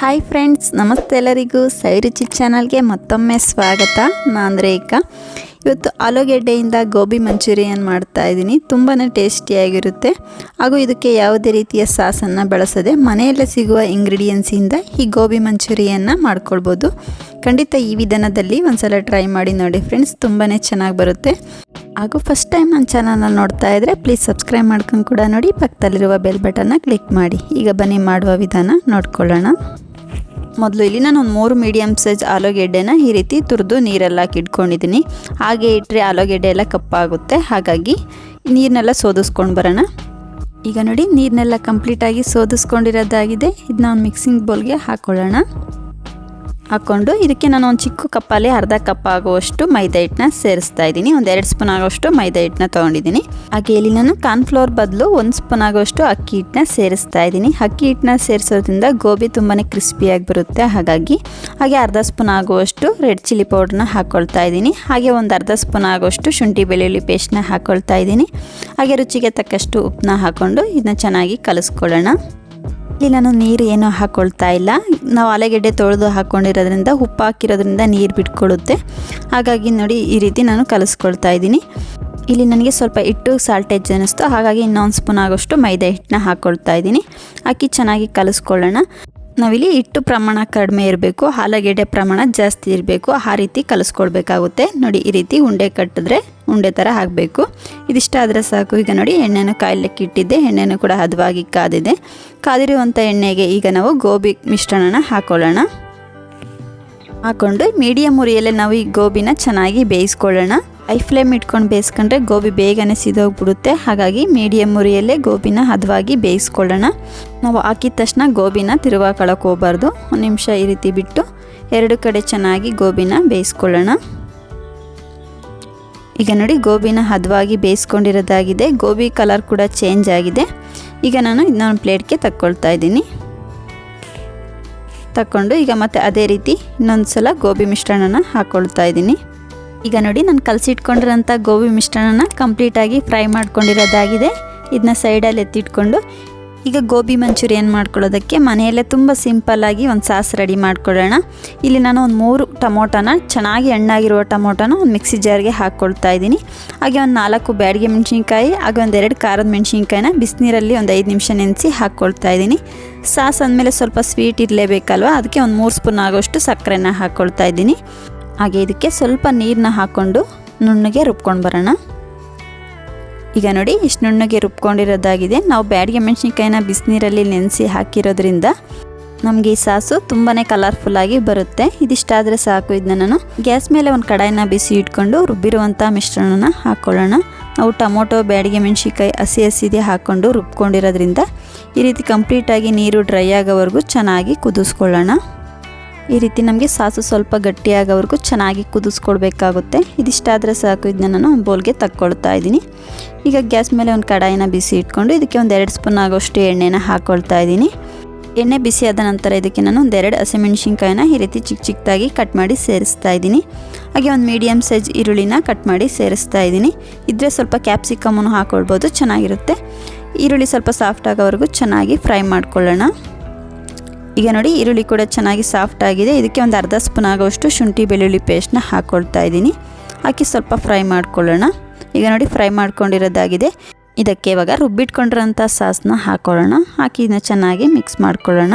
Hi friends ನಮಸ್ತೆ ಎಲ್ಲರಿಗೂ ಸೈರುಚಿ ಚಾನಲ್ಗೆ ಮತ್ತೊಮ್ಮೆ ಸ್ವಾಗತ. ನಾನು ರೇಖಾ. ಇವತ್ತು ಆಲೂಗೆಡ್ಡೆಯಿಂದ ಗೋಬಿ ಮಂಚೂರಿಯನ್ ಮಾಡ್ತಾ ಇದ್ದೀನಿ. ತುಂಬಾ ಟೇಸ್ಟಿಯಾಗಿರುತ್ತೆ ಹಾಗೂ ಇದಕ್ಕೆ ಯಾವುದೇ ರೀತಿಯ ಸಾಸನ್ನು ಬಳಸದೆ ಮನೆಯಲ್ಲೇ ಸಿಗುವ ಇಂಗ್ರೀಡಿಯೆಂಟ್ಸಿಂದ ಈ ಗೋಬಿ ಮಂಚೂರಿಯನ್ನು ಮಾಡ್ಕೊಳ್ಬೋದು. ಖಂಡಿತ ಈ ವಿಧಾನದಲ್ಲಿ ಒಂದ್ಸಲ ಟ್ರೈ ಮಾಡಿ ನೋಡಿ ಫ್ರೆಂಡ್ಸ್ ತುಂಬಾ ಚೆನ್ನಾಗಿ ಬರುತ್ತೆ. ಹಾಗೂ ಫಸ್ಟ್ ಟೈಮ್ ನನ್ನ ಚಾನಲ್ನ ನೋಡ್ತಾ ಇದ್ದರೆ ಪ್ಲೀಸ್ ಸಬ್ಸ್ಕ್ರೈಬ್ ಮಾಡ್ಕೊಂಡು ಕೂಡ ನೋಡಿ. ಪಕ್ಕದಲ್ಲಿರುವ ಬೆಲ್ ಬಟನ್ನ ಕ್ಲಿಕ್ ಮಾಡಿ. ಈಗ ಬನ್ನಿ ಮಾಡುವ ವಿಧಾನ ನೋಡ್ಕೊಳ್ಳೋಣ. ಮೊದಲು ಇಲ್ಲಿ ನಾನು ಒಂದು ಮೂರು ಮೀಡಿಯಮ್ ಸೈಜ್ ಆಲೂಗೆಡ್ಡೆನ ಈ ರೀತಿ ತುರಿದು ನೀರೆಲ್ಲ ಇಟ್ಕೊಂಡಿದ್ದೀನಿ ಹಾಗೆ ಇಟ್ಟರೆ ಆಲೂಗೆಡ್ಡೆ ಎಲ್ಲ ಕಪ್ಪಾಗುತ್ತೆ. ಹಾಗಾಗಿ ನೀರನ್ನೆಲ್ಲ ಸೋದಿಸ್ಕೊಂಡು ಬರೋಣ. ಈಗ ನೋಡಿ ನೀರನ್ನೆಲ್ಲ ಕಂಪ್ಲೀಟಾಗಿ ಸೋದಿಸ್ಕೊಂಡಿರೋದಾಗಿದೆ. ಇದನ್ನ ಒಂದು ಮಿಕ್ಸಿಂಗ್ ಬೌಲ್ಗೆ ಹಾಕ್ಕೊಳ್ಳೋಣ ಹಾಕ್ಕೊಂಡು ಇದಕ್ಕೆ ನಾನು ಒಂದು ಚಿಕ್ಕ ಕಪ್ಪಲ್ಲಿ ಅರ್ಧ ಕಪ್ ಆಗುವಷ್ಟು ಮೈದಾ ಹಿಟ್ಟನ್ನ ಸೇರಿಸ್ತಾ ಇದ್ದೀನಿ. ಒಂದು ಎರಡು ಸ್ಪೂನ್ ಆಗುವಷ್ಟು ಮೈದಾ ಹಿಟ್ಟನ್ನ ತೊಗೊಂಡಿದ್ದೀನಿ. ಹಾಗೆ ಇಲ್ಲಿ ನಾನು ಕಾರ್ನ್ಫ್ಲೋರ್ ಬದಲು ಒಂದು ಸ್ಪೂನ್ ಆಗುವಷ್ಟು ಅಕ್ಕಿ ಹಿಟ್ಟನ್ನ ಸೇರಿಸ್ತಾ ಇದ್ದೀನಿ. ಅಕ್ಕಿ ಹಿಟ್ಟನ್ನ ಸೇರಿಸೋದ್ರಿಂದ ಗೋಬಿ ತುಂಬಾ ಕ್ರಿಸ್ಪಿಯಾಗಿ ಬರುತ್ತೆ. ಹಾಗಾಗಿ ಹಾಗೆ ಅರ್ಧ ಸ್ಪೂನ್ ಆಗುವಷ್ಟು ರೆಡ್ ಚಿಲ್ಲಿ ಪೌಡ್ರನ್ನ ಹಾಕ್ಕೊಳ್ತಾ ಇದ್ದೀನಿ. ಹಾಗೆ ಒಂದು ಅರ್ಧ ಸ್ಪೂನ್ ಆಗುವಷ್ಟು ಶುಂಠಿ ಬೆಳ್ಳುಳ್ಳಿ ಪೇಸ್ಟ್ನ ಹಾಕ್ಕೊಳ್ತಾ ಇದ್ದೀನಿ. ಹಾಗೆ ರುಚಿಗೆ ತಕ್ಕಷ್ಟು ಉಪ್ಪನ್ನ ಹಾಕ್ಕೊಂಡು ಇದನ್ನ ಚೆನ್ನಾಗಿ ಕಲಿಸ್ಕೊಳ್ಳೋಣ. ಇಲ್ಲಿ ನಾನು ನೀರು ಏನೂ ಹಾಕ್ಕೊಳ್ತಾ ಇಲ್ಲ. ನಾವು ಆಲೂಗೆಡ್ಡೆ ತೊಳೆದು ಹಾಕ್ಕೊಂಡಿರೋದ್ರಿಂದ ಉಪ್ಪು ಹಾಕಿರೋದ್ರಿಂದ ನೀರು ಬಿಟ್ಕೊಳ್ಳುತ್ತೆ ಹಾಗಾಗಿ ನೋಡಿ ಈ ರೀತಿ ನಾನು ಕಲಿಸ್ಕೊಳ್ತಾ ಇದ್ದೀನಿ. ಇಲ್ಲಿ ನನಗೆ ಸ್ವಲ್ಪ ಹಿಟ್ಟು ಸಾಲ್ಟೇಜ್ ಅನ್ನಿಸ್ತು. ಹಾಗಾಗಿ ಇನ್ನೊಂದು ಸ್ಪೂನ್ ಆಗೋಷ್ಟು ಮೈದಾ ಹಿಟ್ಟನ್ನ ಹಾಕ್ಕೊಳ್ತಾ ಇದ್ದೀನಿ. ಹಾಕಿ ಚೆನ್ನಾಗಿ ಕಲಿಸ್ಕೊಳ್ಳೋಣ. ನಾವಿಲ್ಲಿ ಹಿಟ್ಟು ಪ್ರಮಾಣ ಕಡಿಮೆ ಇರಬೇಕು ಆಲೂಗೆಡ್ಡೆ ಪ್ರಮಾಣ ಜಾಸ್ತಿ ಇರಬೇಕು, ಆ ರೀತಿ ಕಲಿಸ್ಕೊಡ್ಬೇಕಾಗುತ್ತೆ. ನೋಡಿ, ಈ ರೀತಿ ಉಂಡೆ ಕಟ್ಟಿದ್ರೆ ಉಂಡೆ ಥರ ಹಾಕಬೇಕು ಇದಿಷ್ಟಾದರೆ ಸಾಕು. ಈಗ ನೋಡಿ, ಎಣ್ಣೆನ ಕಾಯಲಿಕ್ಕೆ ಇಟ್ಟಿದ್ದೆ. ಎಣ್ಣೆನೂ ಕೂಡ ಹದವಾಗಿ ಕಾದಿದೆ. ಕಾದಿರುವಂಥ ಎಣ್ಣೆಗೆ ಈಗ ನಾವು ಗೋಬಿ ಮಿಶ್ರಣನ ಹಾಕೊಳ್ಳೋಣ. ಹಾಕ್ಕೊಂಡು ಮೀಡಿಯಮ್ ಉರಿಯಲ್ಲೇ ನಾವು ಈ ಗೋಬಿನ ಚೆನ್ನಾಗಿ ಬೇಯಿಸ್ಕೊಳ್ಳೋಣ. ಐ ಫ್ಲೇಮ್ ಇಟ್ಕೊಂಡು ಬೇಯಿಸ್ಕೊಂಡ್ರೆ ಗೋಬಿ ಬೇಗನೆ ಸಿದೋಗ್ಬಿಡುತ್ತೆ. ಹಾಗಾಗಿ ಮೀಡಿಯಮ್ ಉರಿಯಲ್ಲೇ ಗೋಬಿನ ಹದವಾಗಿ ಬೇಯಿಸ್ಕೊಳ್ಳೋಣ. ನಾವು ಹಾಕಿದ ತಕ್ಷಣ ಗೋಬಿನ ತಿರುವಾಕೊಳಕ್ಕೆ ಹೋಗ್ಬಾರ್ದು. ಒಂದು ನಿಮಿಷ ಈ ರೀತಿ ಬಿಟ್ಟು ಎರಡು ಕಡೆ ಚೆನ್ನಾಗಿ ಗೋಬಿನ ಬೇಯಿಸ್ಕೊಳ್ಳೋಣ. ಈಗ ನೋಡಿ ಗೋಬಿನ ಹದವಾಗಿ ಬೇಯಿಸ್ಕೊಂಡಿರೋದಾಗಿದೆ. ಗೋಬಿ ಕಲರ್ ಕೂಡ ಚೇಂಜ್ ಆಗಿದೆ. ಈಗ ನಾನು ಇನ್ನೊಂದು ಪ್ಲೇಟ್ಗೆ ತಕ್ಕೊಳ್ತಾ ಇದ್ದೀನಿ. ತಕ್ಕೊಂಡು ಈಗ ಮತ್ತೆ ಅದೇ ರೀತಿ ಇನ್ನೊಂದು ಸಲ ಗೋಬಿ ಮಿಶ್ರಣನ ಹಾಕ್ಕೊಳ್ತಾ ಇದ್ದೀನಿ. ಈಗ ನೋಡಿ ನಾನು ಕಲಸಿಟ್ಕೊಂಡಿರೋಂಥ ಗೋಬಿ ಮಿಶ್ರಣನ ಕಂಪ್ಲೀಟಾಗಿ ಫ್ರೈ ಮಾಡ್ಕೊಂಡಿರೋದಾಗಿದೆ. ಇದನ್ನ ಸೈಡಲ್ಲಿ ಎತ್ತಿಟ್ಕೊಂಡು ಈಗ ಗೋಬಿ ಮಂಚೂರಿಯನ್ ಮಾಡ್ಕೊಳ್ಳೋದಕ್ಕೆ ಮನೆಯಲ್ಲೇ ತುಂಬ ಸಿಂಪಲ್ಲಾಗಿ ಒಂದು ಸಾಸ್ ರೆಡಿ ಮಾಡ್ಕೊಳ್ಳೋಣ. ಇಲ್ಲಿ ನಾನು ಒಂದು ಮೂರು ಟೊಮೊಟೊನ, ಚೆನ್ನಾಗಿ ಹಣ್ಣಾಗಿರುವ ಟೊಮೊಟೊನ ಒಂದು ಮಿಕ್ಸಿ ಜಾರ್ಗೆ ಹಾಕ್ಕೊಳ್ತಾ ಇದ್ದೀನಿ. ಹಾಗೆ ಒಂದು ನಾಲ್ಕು ಬ್ಯಾಡಿಗೆ ಮೆಣಸಿನ್ಕಾಯಿ, ಹಾಗೆ ಒಂದೆರಡು ಖಾರದ ಮೆಣಸಿನ್ಕಾಯಿನ ಬಿಸಿನೀರಲ್ಲಿ ಒಂದು ಐದು ನಿಮಿಷ ನೆನೆಸಿ ಹಾಕ್ಕೊಳ್ತಾ ಇದ್ದೀನಿ. ಸಾಸ್ ಅಂದಮೇಲೆ ಸ್ವಲ್ಪ ಸ್ವೀಟ್ ಇರಲೇಬೇಕಲ್ವ, ಅದಕ್ಕೆ ಒಂದು ಮೂರು ಸ್ಪೂನ್ ಆಗೋಷ್ಟು ಸಕ್ಕರೆನ ಹಾಕ್ಕೊಳ್ತಾ ಇದ್ದೀನಿ. ಹಾಗೆ ಇದಕ್ಕೆ ಸ್ವಲ್ಪ ನೀರನ್ನ ಹಾಕ್ಕೊಂಡು ನುಣ್ಣಗೆ ರುಬ್ಕೊಂಡು ಬರೋಣ. ಈಗ ನೋಡಿ, ಇಷ್ಟು ನುಣ್ಣಗೆ ರುಬ್ಕೊಂಡಿರೋದಾಗಿದೆ. ನಾವು ಬ್ಯಾಡಿಗೆ ಮೆಣಸಿನ್ಕಾಯಿನ ಬಿಸಿನೀರಲ್ಲಿ ನೆನೆಸಿ ಹಾಕಿರೋದ್ರಿಂದ ನಮಗೆ ಈ ಸಾಸು ತುಂಬಾ ಕಲರ್ಫುಲ್ಲಾಗಿ ಬರುತ್ತೆ. ಇದಿಷ್ಟಾದರೆ ಸಾಕು ಇದನ್ನ ನಾನು. ಗ್ಯಾಸ್ ಮೇಲೆ ಒಂದು ಕಡಾಯಿನ ಬಿಸಿ ಇಟ್ಕೊಂಡು ರುಬ್ಬಿರುವಂಥ ಮಿಶ್ರಣನ ಹಾಕ್ಕೊಳ್ಳೋಣ ನಾವು ಟೊಮೊಟೊ, ಬ್ಯಾಡಿಗೆ ಮೆಣಸಿನ್ಕಾಯಿ ಹಸಿ ಹಸಿದೆ ಹಾಕ್ಕೊಂಡು ರುಬ್ಕೊಂಡಿರೋದ್ರಿಂದ ಈ ರೀತಿ ಕಂಪ್ಲೀಟಾಗಿ ನೀರು ಡ್ರೈ ಆಗೋವರೆಗೂ ಚೆನ್ನಾಗಿ ಕುದಿಸ್ಕೊಳ್ಳೋಣ. ಈ ರೀತಿ ನಮಗೆ ಸಾಸು ಸ್ವಲ್ಪ ಗಟ್ಟಿಯಾಗೋವರೆಗೂ ಚೆನ್ನಾಗಿ ಕುದಿಸ್ಕೊಡ್ಬೇಕಾಗುತ್ತೆ. ಇದಿಷ್ಟಾದರೆ ಸಾಕು ಇದನ್ನ ನಾನು ಬೋಲ್ಗೆ ತಕ್ಕೊಳ್ತಾ ಇದ್ದೀನಿ. ಈಗ ಗ್ಯಾಸ್ ಮೇಲೆ ಒಂದು ಕಡಾಯಿನ ಬಿಸಿ ಇಟ್ಕೊಂಡು ಇದಕ್ಕೆ ಒಂದು ಎರಡು ಸ್ಪೂನ್ ಆಗೋಷ್ಟು ಎಣ್ಣೆನ ಹಾಕ್ಕೊಳ್ತಾ ಇದ್ದೀನಿ. ಎಣ್ಣೆ ಬಿಸಿ ಆದ ನಂತರ ಇದಕ್ಕೆ ನಾನು ಒಂದೆರಡು ಹಸಿಮೆಣ್ಸಿನ್ಕಾಯಿನ ಈ ರೀತಿ ಚಿಕ್ಕ ಚಿಕ್ಕದಾಗಿ ಕಟ್ ಮಾಡಿ ಸೇರಿಸ್ತಾ ಇದ್ದೀನಿ. ಹಾಗೆ ಒಂದು ಮೀಡಿಯಮ್ ಸೈಜ್ ಈರುಳ್ಳಿನ ಕಟ್ ಮಾಡಿ ಸೇರಿಸ್ತಾ ಇದ್ದೀನಿ. ಇದ್ರೆ ಸ್ವಲ್ಪ ಕ್ಯಾಪ್ಸಿಕಮನ್ನು ಹಾಕ್ಕೊಳ್ಬೋದು ಚೆನ್ನಾಗಿರುತ್ತೆ. ಈರುಳ್ಳಿ ಸ್ವಲ್ಪ ಸಾಫ್ಟ್ ಆಗೋವರೆಗೂ ಚೆನ್ನಾಗಿ ಫ್ರೈ ಮಾಡ್ಕೊಳ್ಳೋಣ. ಈಗ ನೋಡಿ ಈರುಳ್ಳಿ ಕೂಡ ಚೆನ್ನಾಗಿ ಸಾಫ್ಟ್ ಆಗಿದೆ. ಇದಕ್ಕೆ ಒಂದು ಅರ್ಧ ಸ್ಪೂನ್ ಆಗೋಷ್ಟು ಶುಂಠಿ ಬೆಳ್ಳುಳ್ಳಿ ಪೇಸ್ಟ್ನ ಹಾಕ್ಕೊಳ್ತಾ ಇದ್ದೀನಿ. ಹಾಕಿ ಸ್ವಲ್ಪ ಫ್ರೈ ಮಾಡ್ಕೊಳ್ಳೋಣ. ಈಗ ನೋಡಿ ಫ್ರೈ ಮಾಡ್ಕೊಂಡಿರೋದಾಗಿದೆ. ಇದಕ್ಕೆ ಇವಾಗ ರುಬ್ಬಿಟ್ಕೊಂಡಿರೋಂಥ ಸಾಸ್ನ ಹಾಕ್ಕೊಳ್ಳೋಣ ಹಾಕಿ ಇದನ್ನ ಚೆನ್ನಾಗಿ ಮಿಕ್ಸ್ ಮಾಡ್ಕೊಳ್ಳೋಣ.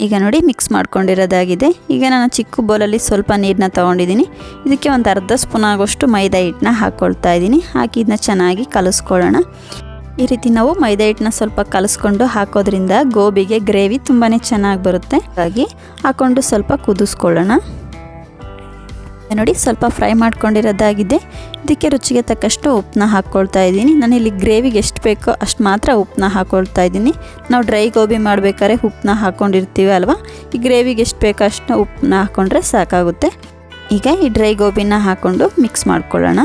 ಈಗ ನೋಡಿ ಮಿಕ್ಸ್ ಮಾಡ್ಕೊಂಡಿರೋದಾಗಿದೆ. ಈಗ ನಾನು ಚಿಕ್ಕ ಬೌಲಲ್ಲಿ ಸ್ವಲ್ಪ ನೀರನ್ನ ತೊಗೊಂಡಿದ್ದೀನಿ. ಇದಕ್ಕೆ ಒಂದು ಅರ್ಧ ಸ್ಪೂನ್ ಆಗೋಷ್ಟು ಮೈದಾ ಹಿಟ್ಟನ್ನ ಹಾಕ್ಕೊಳ್ತಾ ಇದ್ದೀನಿ. ಹಾಕಿ ಇದನ್ನ ಚೆನ್ನಾಗಿ ಕಲಿಸ್ಕೊಳ್ಳೋಣ. ಈ ರೀತಿ ನಾವು ಮೈದಾ ಹಿಟ್ಟನ್ನ ಸ್ವಲ್ಪ ಕಲಸ್ಕೊಂಡು ಹಾಕೋದ್ರಿಂದ ಗೋಬಿಗೆ ಗ್ರೇವಿ ತುಂಬಾ ಚೆನ್ನಾಗಿ ಬರುತ್ತೆ. ಹಾಗಾಗಿ ಹಾಕ್ಕೊಂಡು ಸ್ವಲ್ಪ ಕುದಿಸ್ಕೊಳ್ಳೋಣ. ನೋಡಿ ಸ್ವಲ್ಪ ಫ್ರೈ ಮಾಡ್ಕೊಂಡಿರೋದಾಗಿದೆ. ಇದಕ್ಕೆ ರುಚಿಗೆ ತಕ್ಕಷ್ಟು ಉಪ್ಪನ್ನ ಹಾಕ್ಕೊಳ್ತಾ ಇದ್ದೀನಿ. ನಾನು ಇಲ್ಲಿ ಗ್ರೇವಿಗೆ ಎಷ್ಟು ಬೇಕೋ ಅಷ್ಟು ಮಾತ್ರ ಉಪ್ಪನ್ನ ಹಾಕ್ಕೊಳ್ತಾ ಇದ್ದೀನಿ. ನಾವು ಡ್ರೈ ಗೋಬಿ ಮಾಡಬೇಕಾದ್ರೆ ಉಪ್ಪನ್ನ ಹಾಕ್ಕೊಂಡಿರ್ತೀವಿ ಅಲ್ವಾ? ಈ ಗ್ರೇವಿಗೆ ಎಷ್ಟು ಬೇಕೋ ಅಷ್ಟು ಉಪ್ಪನ್ನ ಹಾಕ್ಕೊಂಡ್ರೆ ಸಾಕಾಗುತ್ತೆ. ಈಗ ಈ ಡ್ರೈ ಗೋಬಿನ ಹಾಕ್ಕೊಂಡು ಮಿಕ್ಸ್ ಮಾಡ್ಕೊಳ್ಳೋಣ.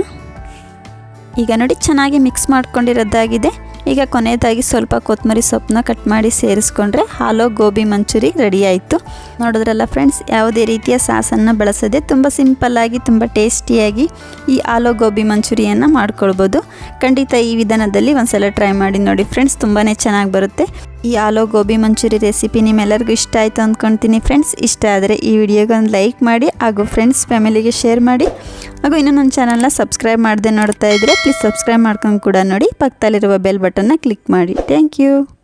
ಈಗ ನೋಡಿ ಚೆನ್ನಾಗಿ ಮಿಕ್ಸ್ ಮಾಡ್ಕೊಂಡಿರೋದಾಗಿದೆ. ಈಗ ಕೊನೆಯದಾಗಿ ಸ್ವಲ್ಪ ಕೊತ್ತಂಬರಿ ಸೊಪ್ಪನ್ನ ಕಟ್ ಮಾಡಿ ಸೇರಿಸ್ಕೊಂಡ್ರೆ ಹಾಲೋ ಗೋಬಿ ಮಂಚೂರಿ ರೆಡಿ ಆಯಿತು. ನೋಡಿದ್ರಲ್ಲ ಫ್ರೆಂಡ್ಸ್, ಯಾವುದೇ ರೀತಿಯ ಸಾಸನ್ನು ಬಳಸದೆ ತುಂಬ ಸಿಂಪಲ್ಲಾಗಿ ತುಂಬ ಟೇಸ್ಟಿಯಾಗಿ ಈ ಆಲೋ ಗೋಬಿ ಮಂಚೂರಿಯನ್ನು ಮಾಡ್ಕೊಳ್ಬೋದು. ಖಂಡಿತ ಈ ವಿಧಾನದಲ್ಲಿ ಒಂದ್ಸಲ ಟ್ರೈ ಮಾಡಿ ನೋಡಿ ಫ್ರೆಂಡ್ಸ್ ತುಂಬಾ ಚೆನ್ನಾಗಿ ಬರುತ್ತೆ. ಈ ಆಲೋ ಗೋಬಿ ಮಂಚೂರಿ ರೆಸಿಪಿ ನಿಮ್ಮೆಲ್ಲರಿಗೂ ಇಷ್ಟ ಆಯಿತು ಅಂದ್ಕೊಳ್ತೀನಿ ಫ್ರೆಂಡ್ಸ್. ಇಷ್ಟ ಆದರೆ ಈ ವಿಡಿಯೋಗೆ ಒಂದು ಲೈಕ್ ಮಾಡಿ ಹಾಗೂ ಫ್ರೆಂಡ್ಸ್, ಫ್ಯಾಮಿಲಿಗೆ ಶೇರ್ ಮಾಡಿ. ಹಾಗೂ ಇನ್ನೂ ನನ್ನ ಚಾನಲ್ನ ಸಬ್ಸ್ಕ್ರೈಬ್ ಮಾಡದೆ ನೋಡ್ತಾ ಇದ್ದರೆ ಪ್ಲೀಸ್ ಸಬ್ಸ್ಕ್ರೈಬ್ ಮಾಡ್ಕೊಂಡು ಕೂಡ ನೋಡಿ. ಪಕ್ಕದಲ್ಲಿರುವ ಬೆಲ್ ಬಟನ್ನ ಕ್ಲಿಕ್ ಮಾಡಿ. Thank you.